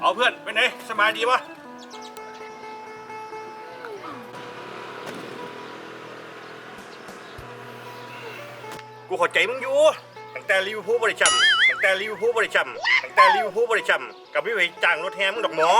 เอาเพื่อนไปไหนสบายดีปะกูขอใจมึงอยู่ตั้งแต่ลิวพูลบริชัมตั้งแต่ลิวพูลบริชัมตั้งแต่ลิวพูลบริชัมกับพี่ไปจ้างรถแฮมึงดอกหมอ